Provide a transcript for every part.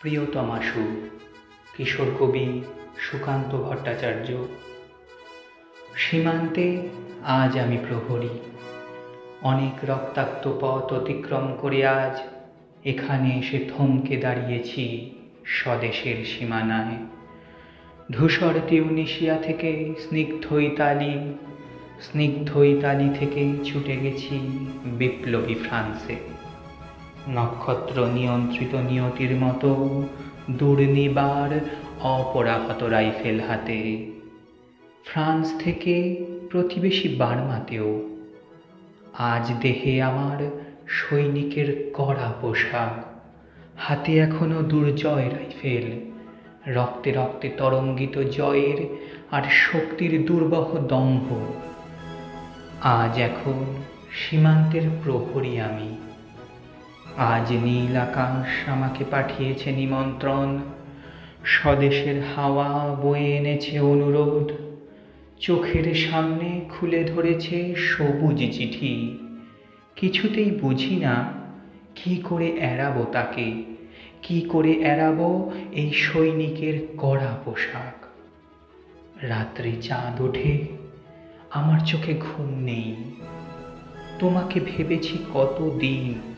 প্রিয়তমাশু কিশোর কবি সুকান্ত ভট্টাচার্য। সীমান্তে আজ আমি প্রহরী। অনেক রক্তাক্ত পথ অতিক্রম করে আজ এখানে এসে থমকে দাঁড়িয়েছি স্বদেশের সীমানায়। ধূসর টিউনিশিয়া থেকে স্নিগ্ধ ইতালি স্নিগ্ধ ইতালি থেকে ছুটে গেছি বিপ্লবী ফ্রান্সে। নক্ষত্র নিয়ন্ত্রিত নিয়তির মতো দুর্নিবার অপরাহত রাইফেল হাতে। ফ্রান্স থেকে প্রতিবেশী বার্মাতেও। আজ দেহে আমার সৈনিকের কড়া পোশাক। হাতে এখনও দুর্জয় রাইফেল। রক্তে রক্তে তরঙ্গিত জয়ের আর শক্তির দুর্বহ দম্ভ। আজ এখন সীমান্তের প্রহরী আমি। আজ নীল আকাশ আমাকে পাঠিয়েছে নিমন্ত্রণ। স্বদেশের হাওয়া বয়ে এনেছে অনুরোধ। চোখের সামনে খুলে ধরেছে সবুজ চিঠি। কিছুতেই বুঝি না, কি করে এড়াবো তাকে? কি করে এড়াবো এই সৈনিকের কড়া পোশাক? রাত্রে চাঁদ ওঠে, আমার চোখে ঘুম নেই। তোমাকে ভেবেছি কত দিন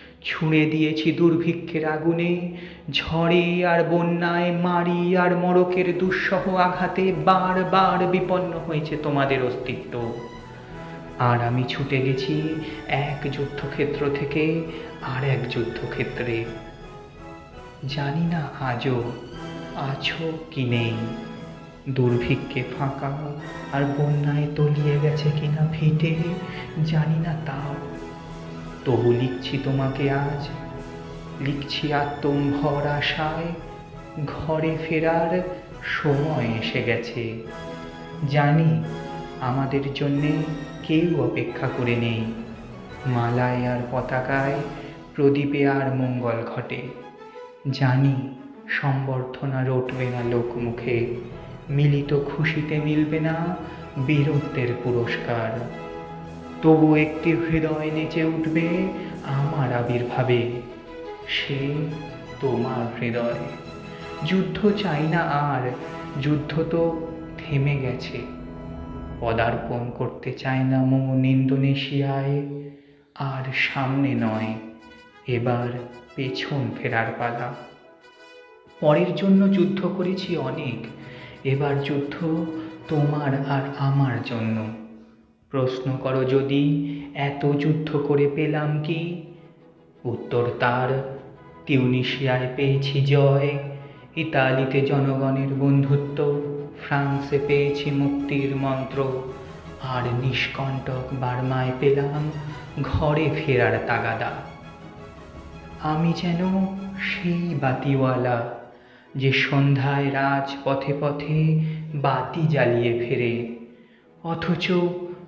ছুঁড়ে দিয়েছি দুর্ভিক্ষের আগুনে। ঝড়ে আর বন্যায়, মারি আর মড়কের দুঃসহ আঘাতে বারবার বিপন্ন হয়েছে তোমাদের অস্তিত্ব। আর আমি ছুটে গেছি এক যুদ্ধক্ষেত্র থেকে আর এক যুদ্ধক্ষেত্রে। জানি না আজও আছো কি নেই। দুর্ভিক্ষে ফাঁকা আর বন্যায় তলিয়ে গেছে কিনা ভিটে, জানি না তাও। তবু লিখছি তোমাকে আজ। লিখছি আত্মম্ভর আশায়, ঘরে ফেরার সময় এসে গেছে। জানি আমাদের জন্যে কেউ অপেক্ষা করে নেই। মালায় আর পতাকায়, প্রদীপে আর মঙ্গল ঘটে। জানি সম্বর্ধনা রটবে না লোকমুখে। মিলিত খুশিতে মিলবে না বীরত্বের পুরস্কার। তবু একটি হৃদয় নেচে উঠবে আমার আবির্ভাবে। সে তোমার হৃদয়। যুদ্ধ চাই না আর, যুদ্ধ তো থেমে গেছে। পদার্পণ করতে চায় না মন ইন্দোনেশিয়ায়, আর সামনে নয়, এবার পেছন ফেরার পালা। পরের জন্য যুদ্ধ করেছি অনেক, এবার যুদ্ধ তোমার আর আমার জন্য। প্রশ্ন করো যদি, এত যুদ্ধ করে পেলাম কি? উত্তর তার টিউনিশিয়ায় পেয়েছি জয়, ইতালিতে জনগণের বন্ধুত্ব, ফ্রান্সে পেয়েছি মুক্তির মন্ত্র, আর নিষ্কণ্টক বার্মায় পেলাম ঘরে ফেরার তাগাদা। আমি যেন সেই বাতিওয়ালা, যে সন্ধ্যায় রাজ পথে পথে বাতি জ্বালিয়ে ফেরে, অথচ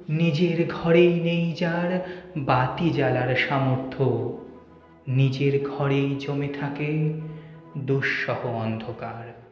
নিজের ঘরেই নেই যার বাতি জ্বালার সামর্থ্য। নিজের ঘরেই জমে থাকে দুঃসহ অন্ধকার।